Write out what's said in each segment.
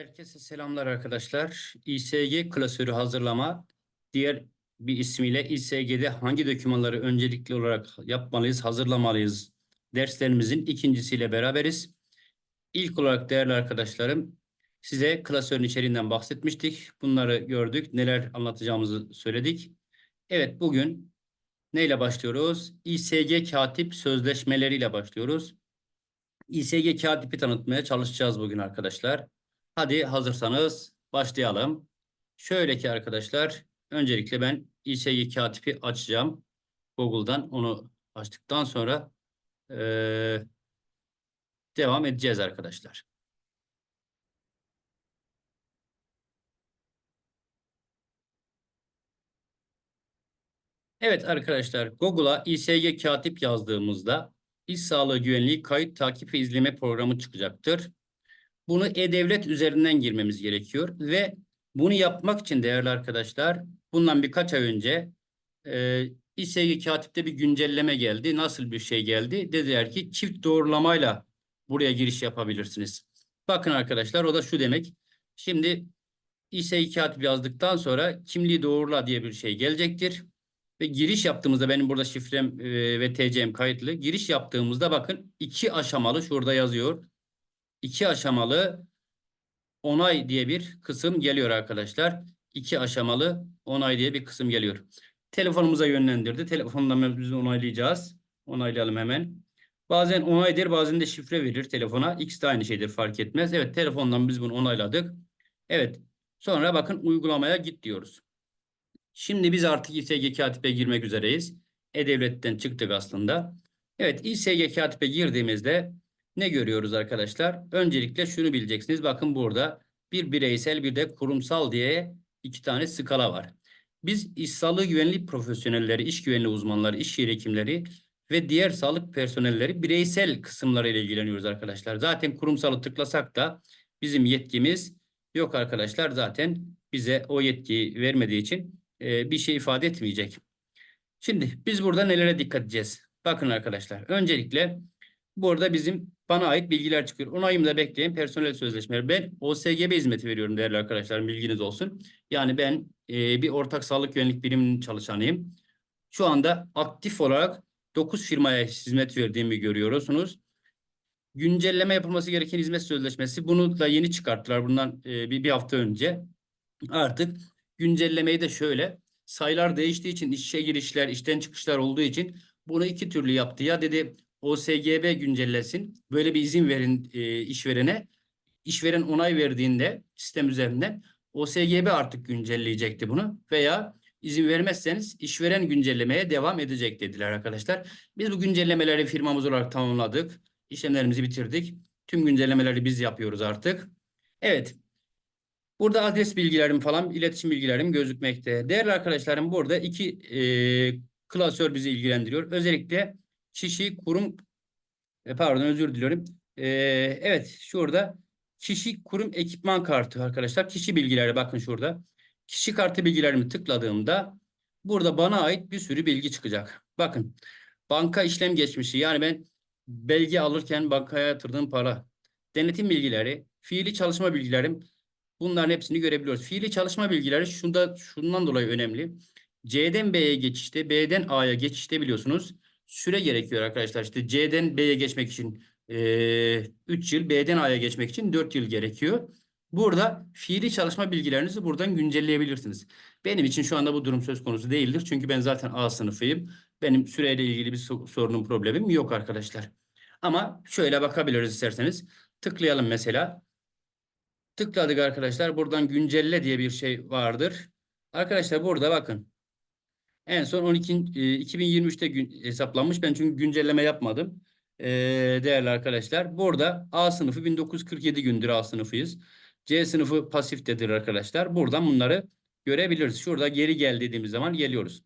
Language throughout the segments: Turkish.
Herkese selamlar arkadaşlar. İSG klasörü hazırlama, diğer bir ismiyle İSG'de hangi dokümanları öncelikli olarak yapmalıyız, hazırlamalıyız derslerimizin ikincisiyle beraberiz. İlk olarak değerli arkadaşlarım size klasörün içeriğinden bahsetmiştik. Bunları gördük, neler anlatacağımızı söyledik. Evet bugün neyle başlıyoruz? İSG katip sözleşmeleriyle başlıyoruz. İSG katipi tanıtmaya çalışacağız bugün arkadaşlar. Hadi hazırsanız başlayalım. Şöyle ki arkadaşlar öncelikle ben İSG katipi açacağım. Google'dan onu açtıktan sonra eee, devam edeceğiz arkadaşlar. Evet arkadaşlar Google'a İSG katip yazdığımızda İş Sağlığı Güvenliği Kayıt Takip ve İzleme programı çıkacaktır. Bunu E-Devlet üzerinden girmemiz gerekiyor ve bunu yapmak için değerli arkadaşlar bundan birkaç ay önce e, İSG Katip'te bir güncelleme geldi. Nasıl bir şey geldi? Dediler ki çift doğrulamayla buraya giriş yapabilirsiniz. Bakın arkadaşlar o da şu demek. Şimdi İSG Katip yazdıktan sonra kimliği doğrula diye bir şey gelecektir. Ve giriş yaptığımızda benim burada şifrem e, ve TC'm kayıtlı. Giriş yaptığımızda bakın iki aşamalı şurada yazıyor iki aşamalı onay diye bir kısım geliyor arkadaşlar. İki aşamalı onay diye bir kısım geliyor. Telefonumuza yönlendirdi. Telefondan biz onaylayacağız. Onaylayalım hemen. Bazen onay der, bazen de şifre verir telefona. İkisi de aynı şeydir fark etmez. Evet telefondan biz bunu onayladık. Evet. Sonra bakın uygulamaya git diyoruz. Şimdi biz artık İSG Katip'e girmek üzereyiz. E-Devlet'ten çıktık aslında. Evet İSG Katip'e girdiğimizde ne görüyoruz arkadaşlar? Öncelikle şunu bileceksiniz. Bakın burada bir bireysel bir de kurumsal diye iki tane skala var. Biz iş sağlığı güvenlik profesyonelleri, iş güvenliği uzmanları, iş yeri hekimleri ve diğer sağlık personelleri bireysel kısımlarıyla ilgileniyoruz arkadaşlar. Zaten kurumsalı tıklasak da bizim yetkimiz yok arkadaşlar. Zaten bize o yetkiyi vermediği için e, bir şey ifade etmeyecek. Şimdi biz burada nelere dikkat edeceğiz? Bakın arkadaşlar. Öncelikle burada bizim bana ait bilgiler çıkıyor. Onayımda bekleyen personel sözleşmeleri. Ben OSGB hizmeti veriyorum değerli arkadaşlar. Bilginiz olsun. Yani ben e, bir ortak sağlık güvenlik biriminin çalışanıyım. Şu anda aktif olarak 9 firmaya hizmet verdiğimi görüyorsunuz. Güncelleme yapılması gereken hizmet sözleşmesi. Bunu da yeni çıkarttılar bundan e, bir, bir hafta önce. Artık güncellemeyi de şöyle. Sayılar değiştiği için işe girişler, işten çıkışlar olduğu için bunu iki türlü yaptı. Ya dedi OSGB güncellesin. Böyle bir izin verin e, işverene. İşveren onay verdiğinde sistem üzerinden OSGB artık güncelleyecekti bunu veya izin vermezseniz işveren güncellemeye devam edecek dediler arkadaşlar. Biz bu güncellemeleri firmamız olarak tamamladık. İşlemlerimizi bitirdik. Tüm güncellemeleri biz yapıyoruz artık. Evet. Burada adres bilgilerim falan, iletişim bilgilerim gözükmekte. Değerli arkadaşlarım burada iki e, klasör bizi ilgilendiriyor. Özellikle kişi, kurum, e, pardon özür diliyorum. E, evet şurada kişi, kurum, ekipman kartı arkadaşlar. Kişi bilgileri bakın şurada. Kişi kartı bilgilerimi tıkladığımda burada bana ait bir sürü bilgi çıkacak. Bakın banka işlem geçmişi yani ben belge alırken bankaya yatırdığım para, denetim bilgileri, fiili çalışma bilgilerim bunların hepsini görebiliyoruz. Fiili çalışma bilgileri şunda şundan dolayı önemli. C'den B'ye geçişte, B'den A'ya geçişte biliyorsunuz süre gerekiyor arkadaşlar. İşte C'den B'ye geçmek için e, 3 yıl, B'den A'ya geçmek için 4 yıl gerekiyor. Burada fiili çalışma bilgilerinizi buradan güncelleyebilirsiniz. Benim için şu anda bu durum söz konusu değildir. Çünkü ben zaten A sınıfıyım. Benim süreyle ilgili bir sorunum, problemim yok arkadaşlar. Ama şöyle bakabiliriz isterseniz. Tıklayalım mesela. Tıkladık arkadaşlar. Buradan güncelle diye bir şey vardır. Arkadaşlar burada bakın. En son 12 e, 2023'te gün, hesaplanmış. Ben çünkü güncelleme yapmadım. E, değerli arkadaşlar. Burada A sınıfı 1947 gündür A sınıfıyız. C sınıfı pasiftedir arkadaşlar. Buradan bunları görebiliriz. Şurada geri gel dediğimiz zaman geliyoruz.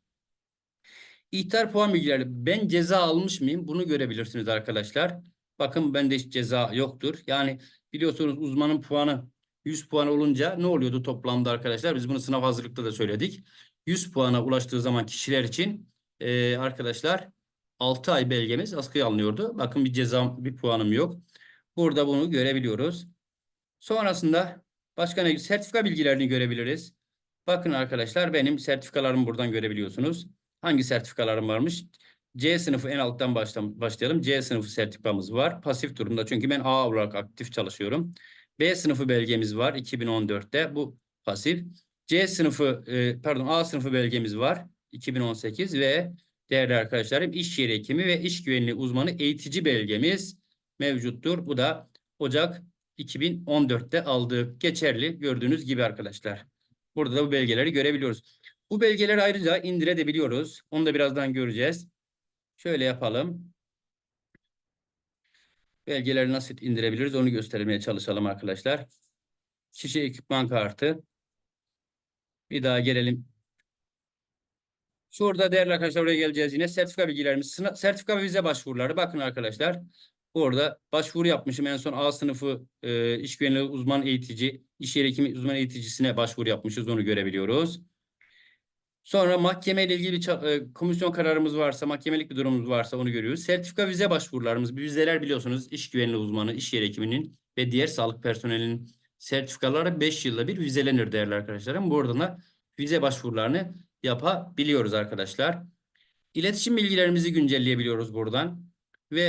İhtar puan bilgileri. Ben ceza almış mıyım? Bunu görebilirsiniz arkadaşlar. Bakın bende hiç ceza yoktur. Yani biliyorsunuz uzmanın puanı 100 puan olunca ne oluyordu toplamda arkadaşlar? Biz bunu sınav hazırlıkta da söyledik. 100 puana ulaştığı zaman kişiler için e, arkadaşlar 6 ay belgemiz askıya alınıyordu. Bakın bir cezam, bir puanım yok. Burada bunu görebiliyoruz. Sonrasında Başka ne? Sertifika bilgilerini görebiliriz. Bakın arkadaşlar benim sertifikalarımı buradan görebiliyorsunuz. Hangi sertifikalarım varmış? C sınıfı en alttan başlayalım. C sınıfı sertifikamız var. Pasif durumda çünkü ben A olarak aktif çalışıyorum. B sınıfı belgemiz var 2014'te. Bu pasif. C sınıfı e, pardon A sınıfı belgemiz var 2018 ve değerli arkadaşlarım iş yeri hekimi ve iş güvenliği uzmanı eğitici belgemiz mevcuttur. Bu da Ocak 2014'te aldığı geçerli gördüğünüz gibi arkadaşlar. Burada da bu belgeleri görebiliyoruz. Bu belgeleri ayrıca indirebiliyoruz. Onu da birazdan göreceğiz. Şöyle yapalım. Belgeleri nasıl indirebiliriz onu göstermeye çalışalım arkadaşlar. Kişi ekipman kartı. Bir daha gelelim. Şurada değerli arkadaşlar buraya geleceğiz yine. Sertifika bilgilerimiz. Sertifika ve vize başvuruları. Bakın arkadaşlar. Orada başvuru yapmışım. En son A sınıfı e, iş güvenliği uzman eğitici, iş yeri hekimi uzman eğiticisine başvuru yapmışız. Onu görebiliyoruz. Sonra mahkeme ile ilgili bir e, komisyon kararımız varsa, mahkemelik bir durumumuz varsa onu görüyoruz. Sertifika vize başvurularımız. Vizeler biliyorsunuz iş güvenliği uzmanı, iş yeri hekiminin ve diğer sağlık personelinin sertifikaları 5 yılda bir vizelenir değerli arkadaşlarım. Buradan da vize başvurularını yapabiliyoruz arkadaşlar. İletişim bilgilerimizi güncelleyebiliyoruz buradan. Ve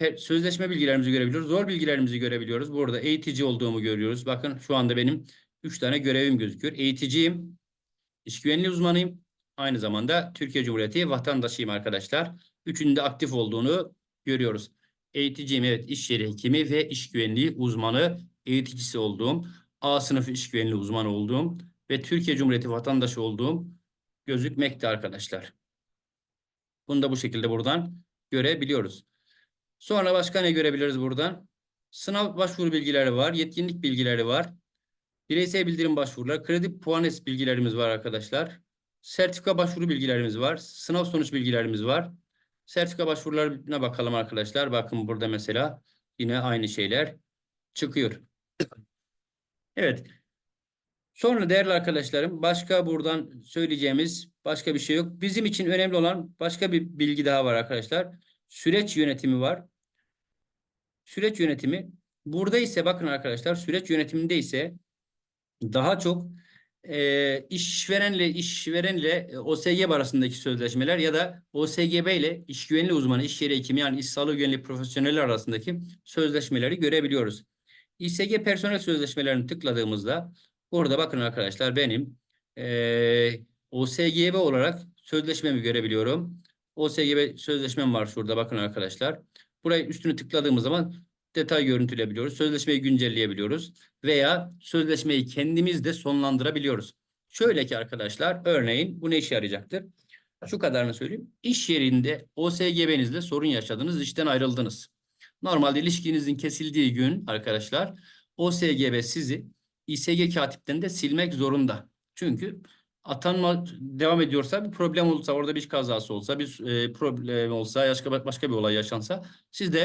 e, sözleşme bilgilerimizi görebiliyoruz. Zor bilgilerimizi görebiliyoruz. Burada eğitici olduğumu görüyoruz. Bakın şu anda benim 3 tane görevim gözüküyor. Eğiticiyim. İş güvenliği uzmanıyım. Aynı zamanda Türkiye Cumhuriyeti vatandaşıyım arkadaşlar. Üçünün de aktif olduğunu görüyoruz. Eğiticiyim evet iş yeri hekimi ve iş güvenliği uzmanı eğiticisi olduğum, A sınıfı iş güvenliği uzmanı olduğum ve Türkiye Cumhuriyeti vatandaşı olduğum gözükmekte arkadaşlar. Bunu da bu şekilde buradan görebiliyoruz. Sonra başka ne görebiliriz buradan? Sınav başvuru bilgileri var, yetkinlik bilgileri var. Bireysel bildirim başvurular, kredi puanes bilgilerimiz var arkadaşlar. Sertifika başvuru bilgilerimiz var. Sınav sonuç bilgilerimiz var. Sertifika başvurularına bakalım arkadaşlar. Bakın burada mesela yine aynı şeyler çıkıyor. Evet. Sonra değerli arkadaşlarım başka buradan söyleyeceğimiz başka bir şey yok. Bizim için önemli olan başka bir bilgi daha var arkadaşlar. Süreç yönetimi var. Süreç yönetimi burada ise bakın arkadaşlar süreç yönetiminde ise daha çok e, işverenle işverenle e, OSGB arasındaki sözleşmeler ya da OSGB ile iş güvenliği uzmanı, iş yeri hekimi yani iş sağlığı güvenliği profesyonelleri arasındaki sözleşmeleri görebiliyoruz. İSG personel sözleşmelerini tıkladığımızda burada bakın arkadaşlar benim e, OSGB olarak sözleşmemi görebiliyorum. OSGB sözleşmem var şurada bakın arkadaşlar. Burayı üstünü tıkladığımız zaman detay görüntüleyebiliyoruz. Sözleşmeyi güncelleyebiliyoruz veya sözleşmeyi kendimiz de sonlandırabiliyoruz. Şöyle ki arkadaşlar örneğin bu ne işe yarayacaktır? Şu kadarını söyleyeyim. İş yerinde OSGB'nizle sorun yaşadınız, işten ayrıldınız. Normalde ilişkinizin kesildiği gün arkadaşlar OSGB sizi İSG katipten de silmek zorunda. Çünkü atanma devam ediyorsa bir problem olursa orada bir kazası olsa bir e, problem olsa başka başka bir olay yaşansa siz de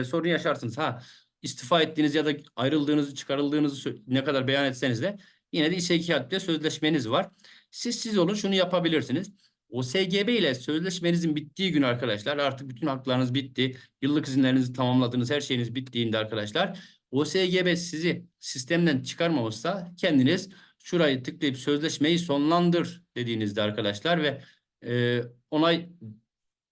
e, sorun yaşarsınız. Ha istifa ettiğiniz ya da ayrıldığınızı çıkarıldığınızı ne kadar beyan etseniz de yine de İSG katipte sözleşmeniz var. Siz siz olun şunu yapabilirsiniz. O SGB ile sözleşmenizin bittiği gün arkadaşlar artık bütün haklarınız bitti. Yıllık izinlerinizi tamamladınız. Her şeyiniz bittiğinde arkadaşlar OSGB sizi sistemden çıkarmamışsa kendiniz şurayı tıklayıp sözleşmeyi sonlandır dediğinizde arkadaşlar ve e, onay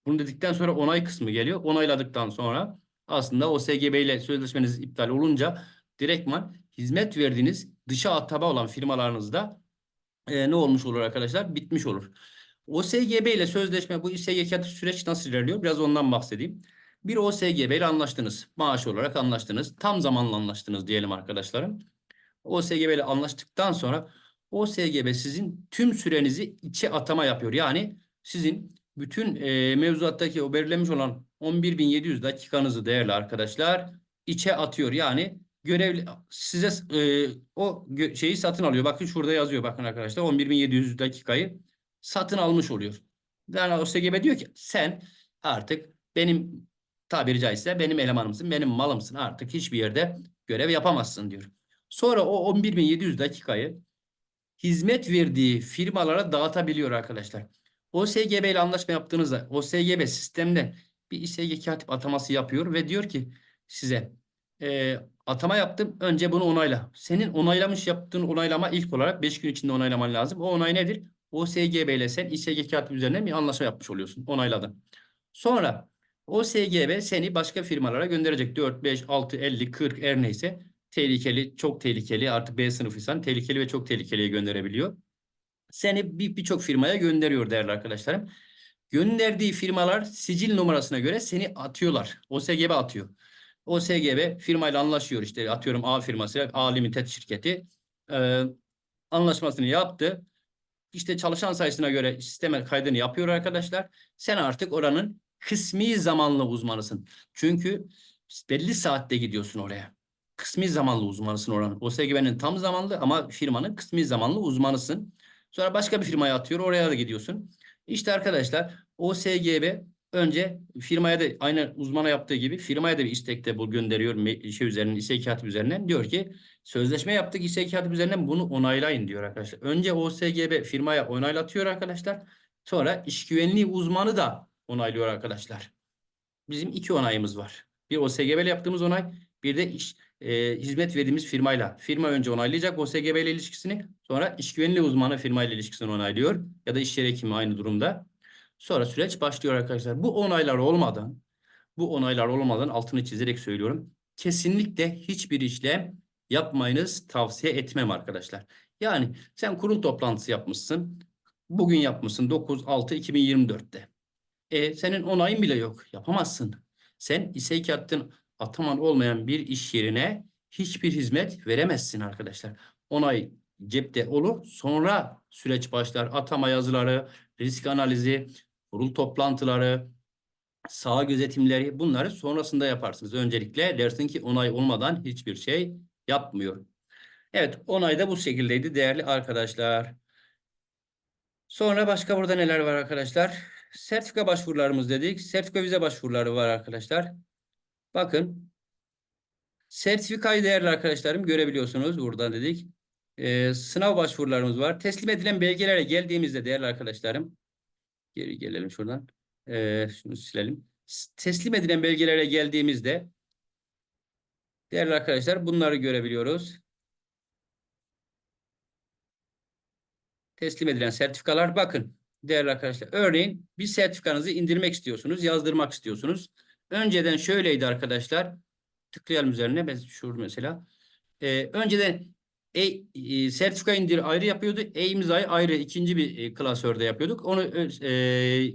bunu dedikten sonra onay kısmı geliyor. Onayladıktan sonra aslında OSGB ile sözleşmeniz iptal olunca direktman hizmet verdiğiniz dışa ataba olan firmalarınızda e, ne olmuş olur arkadaşlar? Bitmiş olur. OSGB ile sözleşme bu İSGK süreç nasıl ilerliyor? Biraz ondan bahsedeyim. Bir OSGB ile anlaştınız. Maaş olarak anlaştınız. Tam zamanlı anlaştınız diyelim arkadaşlarım. OSGB ile anlaştıktan sonra OSGB sizin tüm sürenizi içe atama yapıyor. Yani sizin bütün e, mevzuattaki o belirlenmiş olan 11.700 dakikanızı değerli arkadaşlar içe atıyor. Yani görevli size e, o şeyi satın alıyor. Bakın şurada yazıyor bakın arkadaşlar 11.700 dakikayı satın almış oluyor. Yani OSGB diyor ki sen artık benim tabiri caizse benim elemanımsın, benim malımsın. Artık hiçbir yerde görev yapamazsın diyor. Sonra o 11.700 dakikayı hizmet verdiği firmalara dağıtabiliyor arkadaşlar. OSGB ile anlaşma yaptığınızda OSGB sistemde bir İSG katip ataması yapıyor ve diyor ki size e, atama yaptım. Önce bunu onayla. Senin onaylamış yaptığın onaylama ilk olarak 5 gün içinde onaylaman lazım. O onay nedir? OSGB ile sen İSG kağıt üzerinden bir anlaşma yapmış oluyorsun. Onayladın. Sonra OSGB seni başka firmalara gönderecek. 4, 5, 6, 50, 40 her neyse. Tehlikeli, çok tehlikeli. Artık B sınıfıysan tehlikeli ve çok tehlikeliye gönderebiliyor. Seni bir- birçok firmaya gönderiyor değerli arkadaşlarım. Gönderdiği firmalar sicil numarasına göre seni atıyorlar. OSGB atıyor. OSGB firmayla anlaşıyor işte atıyorum A firması A Limited şirketi e, anlaşmasını yaptı. İşte çalışan sayısına göre sisteme kaydını yapıyor arkadaşlar. Sen artık oranın kısmi zamanlı uzmanısın. Çünkü belli saatte gidiyorsun oraya. Kısmi zamanlı uzmanısın oranın. OSGB'nin tam zamanlı ama firmanın kısmi zamanlı uzmanısın. Sonra başka bir firmaya atıyor oraya da gidiyorsun. İşte arkadaşlar OSGB önce firmaya da aynı uzmana yaptığı gibi firmaya da bir istekte bu gönderiyor şey üzerinden İSE kağıt üzerinden diyor ki sözleşme yaptık İSE kağıt üzerinden bunu onaylayın diyor arkadaşlar. Önce OSGB firmaya onaylatıyor arkadaşlar. Sonra iş güvenliği uzmanı da onaylıyor arkadaşlar. Bizim iki onayımız var. Bir OSGB ile yaptığımız onay, bir de iş, e, hizmet verdiğimiz firmayla. Firma önce onaylayacak OSGB ile ilişkisini, sonra iş güvenliği uzmanı firma ile ilişkisini onaylıyor. Ya da iş yeri hekimi aynı durumda. Sonra süreç başlıyor arkadaşlar. Bu onaylar olmadan, bu onaylar olmadan altını çizerek söylüyorum. Kesinlikle hiçbir işlem yapmayınız tavsiye etmem arkadaşlar. Yani sen kurul toplantısı yapmışsın. Bugün yapmışsın 9-6-2024'te. E, senin onayın bile yok. Yapamazsın. Sen İSEK hattın ataman olmayan bir iş yerine hiçbir hizmet veremezsin arkadaşlar. Onay cepte olur. Sonra süreç başlar. Atama yazıları, risk analizi, kurul toplantıları, saha gözetimleri bunları sonrasında yaparsınız. Öncelikle dersin ki onay olmadan hiçbir şey yapmıyor. Evet onay da bu şekildeydi değerli arkadaşlar. Sonra başka burada neler var arkadaşlar? Sertifika başvurularımız dedik. Sertifika vize başvuruları var arkadaşlar. Bakın. Sertifikayı değerli arkadaşlarım görebiliyorsunuz. Burada dedik. Ee, sınav başvurularımız var. Teslim edilen belgelere geldiğimizde değerli arkadaşlarım. Geri gelelim şuradan. Ee, şunu silelim. Teslim edilen belgelere geldiğimizde değerli arkadaşlar bunları görebiliyoruz. teslim edilen sertifikalar bakın değerli arkadaşlar. Örneğin bir sertifikanızı indirmek istiyorsunuz, yazdırmak istiyorsunuz. Önceden şöyleydi arkadaşlar. Tıklayalım üzerine. Ben şurada mesela. Ee, önceden e, e, sertifika indir ayrı yapıyordu. E-imzayı ayrı ikinci bir e, klasörde yapıyorduk. Onu e,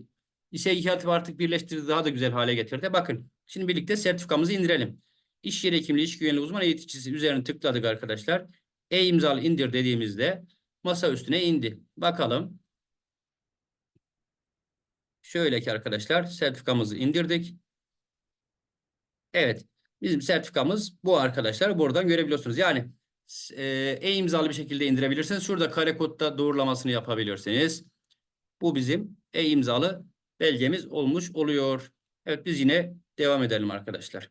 İSE Katip artık birleştirdi daha da güzel hale getirdi. Bakın şimdi birlikte sertifikamızı indirelim. İş yeri hekimliği, iş güvenliği uzman eğiticisi üzerine tıkladık arkadaşlar. E-imzalı indir dediğimizde masa üstüne indi. Bakalım. Şöyle ki arkadaşlar sertifikamızı indirdik. Evet. Bizim sertifikamız bu arkadaşlar. Buradan görebiliyorsunuz. Yani e, e-imzalı bir şekilde indirebilirsiniz. Şurada kare kodda doğrulamasını yapabilirsiniz. Bu bizim e-imzalı belgemiz olmuş oluyor. Evet biz yine devam edelim arkadaşlar.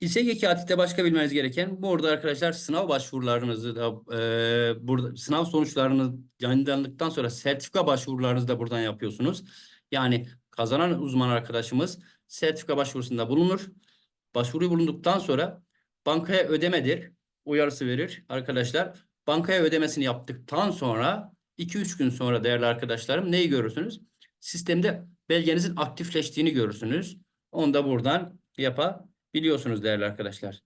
İSG Katip'te başka bilmeniz gereken burada arkadaşlar sınav başvurularınızı da e, burada sınav sonuçlarını yayınlandıktan sonra sertifika başvurularınızı da buradan yapıyorsunuz. Yani kazanan uzman arkadaşımız sertifika başvurusunda bulunur. Başvuru bulunduktan sonra bankaya ödemedir uyarısı verir arkadaşlar. Bankaya ödemesini yaptıktan sonra 2-3 gün sonra değerli arkadaşlarım neyi görürsünüz? Sistemde belgenizin aktifleştiğini görürsünüz. Onu da buradan yapabiliyorsunuz değerli arkadaşlar.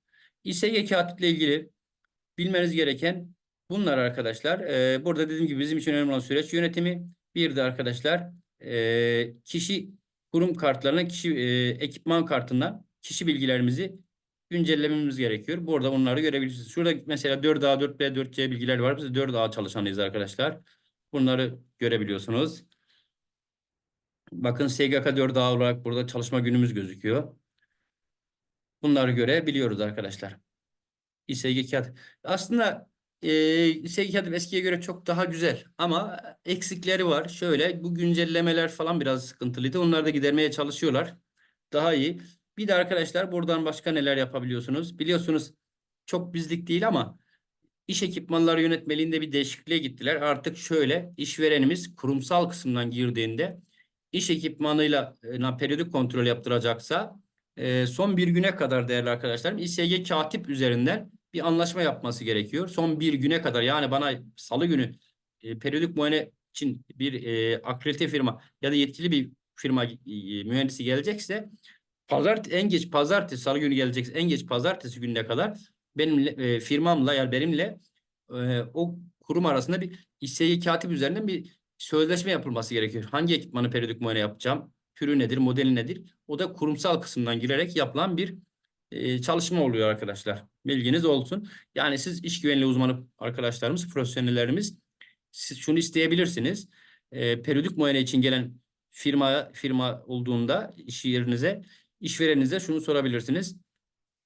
İSG katiple ilgili bilmeniz gereken bunlar arkadaşlar. Ee, burada dediğim gibi bizim için önemli olan süreç yönetimi. Bir de arkadaşlar e, kişi kurum kartlarına, kişi e, ekipman kartından kişi bilgilerimizi güncellememiz gerekiyor. Burada onları görebilirsiniz. Şurada mesela 4A, 4B, 4C bilgiler var. Biz de 4A çalışanıyız arkadaşlar. Bunları görebiliyorsunuz. Bakın SGK 4A olarak burada çalışma günümüz gözüküyor. Bunları görebiliyoruz arkadaşlar. İSG kağıt. Aslında e, İSG kağıt eskiye göre çok daha güzel ama eksikleri var. Şöyle bu güncellemeler falan biraz sıkıntılıydı. Onları da gidermeye çalışıyorlar. Daha iyi. Bir de arkadaşlar buradan başka neler yapabiliyorsunuz? Biliyorsunuz çok bizlik değil ama iş ekipmanları yönetmeliğinde bir değişikliğe gittiler. Artık şöyle işverenimiz kurumsal kısımdan girdiğinde iş ekipmanıyla e, periyodik kontrol yaptıracaksa e, son bir güne kadar değerli arkadaşlarım İSG katip üzerinden bir anlaşma yapması gerekiyor. Son bir güne kadar yani bana salı günü e, periyodik muayene için bir e, akredite firma ya da yetkili bir firma e, mühendisi gelecekse pazart en geç pazartesi salı günü gelecekse en geç pazartesi gününe kadar benimle e, firmamla yani benimle e, o kurum arasında bir İSG katip üzerinden bir sözleşme yapılması gerekiyor. Hangi ekipmanı periyodik muayene yapacağım? Türü nedir, modeli nedir? O da kurumsal kısımdan girerek yapılan bir e, çalışma oluyor arkadaşlar. Bilginiz olsun. Yani siz iş güvenliği uzmanı arkadaşlarımız, profesyonellerimiz siz şunu isteyebilirsiniz. E, periyodik muayene için gelen firma firma olduğunda iş yerinize, işvereninize şunu sorabilirsiniz.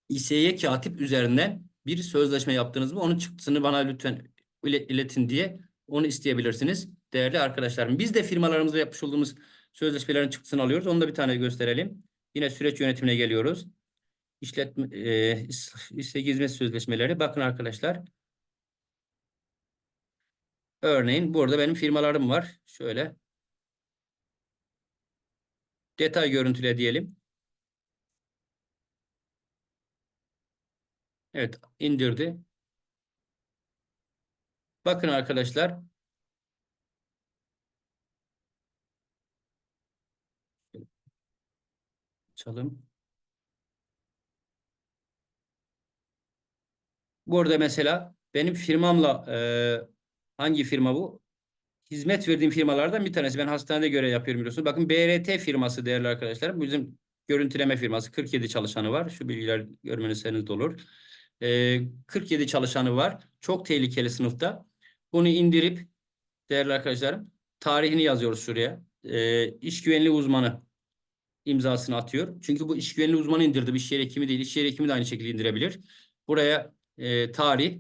İSY katip üzerinden bir sözleşme yaptınız mı? Onun çıktısını bana lütfen ile- iletin diye onu isteyebilirsiniz değerli arkadaşlarım. Biz de firmalarımızla yapmış olduğumuz sözleşmelerin çıktısını alıyoruz. Onu da bir tane gösterelim. Yine süreç yönetimine geliyoruz. İşletme, e, İSG hizmet sözleşmeleri. Bakın arkadaşlar. Örneğin burada benim firmalarım var. Şöyle. Detay görüntüle diyelim. Evet indirdi. Bakın arkadaşlar. Açalım. Burada mesela benim firmamla e, hangi firma bu? Hizmet verdiğim firmalardan bir tanesi. Ben hastanede görev yapıyorum biliyorsunuz. Bakın BRT firması değerli arkadaşlar. Bu Bizim görüntüleme firması. 47 çalışanı var. Şu bilgiler görmeniz de olur. E, 47 çalışanı var. Çok tehlikeli sınıfta. Bunu indirip değerli arkadaşlarım tarihini yazıyoruz şuraya. E, iş güvenliği uzmanı imzasını atıyor. Çünkü bu iş güvenliği uzmanı indirdi. Bir yeri hekimi değil. İş yeri hekimi de aynı şekilde indirebilir. Buraya e, tarih,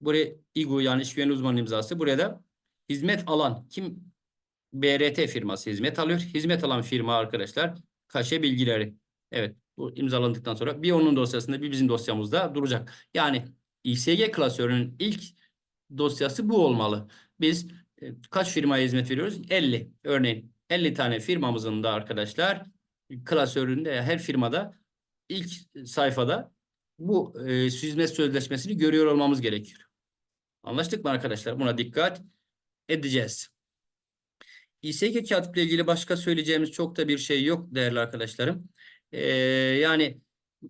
buraya İGU yani iş güvenliği uzmanı imzası. Buraya da hizmet alan kim? BRT firması hizmet alıyor. Hizmet alan firma arkadaşlar kaşe bilgileri. Evet bu imzalandıktan sonra bir onun dosyasında bir bizim dosyamızda duracak. Yani İSG klasörünün ilk dosyası bu olmalı. Biz e, kaç firmaya hizmet veriyoruz? 50. Örneğin 50 tane firmamızın da arkadaşlar klasöründe her firmada ilk sayfada bu e, hizmet sözleşmesini görüyor olmamız gerekiyor. Anlaştık mı arkadaşlar? Buna dikkat edeceğiz. İSG katiple ilgili başka söyleyeceğimiz çok da bir şey yok değerli arkadaşlarım. Ee, yani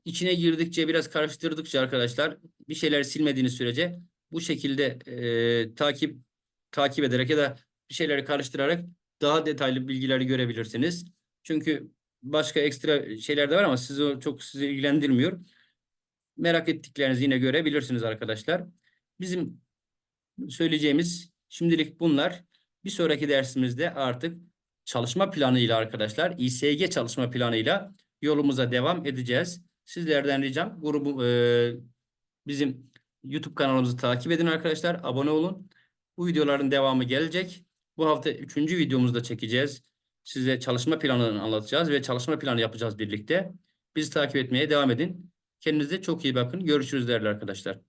içine girdikçe biraz karıştırdıkça arkadaşlar bir şeyler silmediğiniz sürece bu şekilde e, takip takip ederek ya da bir şeyleri karıştırarak daha detaylı bilgileri görebilirsiniz. Çünkü başka ekstra şeyler de var ama sizi çok sizi ilgilendirmiyor. Merak ettiklerinizi yine görebilirsiniz arkadaşlar. Bizim söyleyeceğimiz şimdilik bunlar. Bir sonraki dersimizde artık çalışma planıyla arkadaşlar İSG çalışma planıyla yolumuza devam edeceğiz. Sizlerden ricam grubu e, bizim YouTube kanalımızı takip edin arkadaşlar. Abone olun. Bu videoların devamı gelecek. Bu hafta üçüncü videomuzu da çekeceğiz. Size çalışma planını anlatacağız ve çalışma planı yapacağız birlikte. Bizi takip etmeye devam edin. Kendinize çok iyi bakın. Görüşürüz değerli arkadaşlar.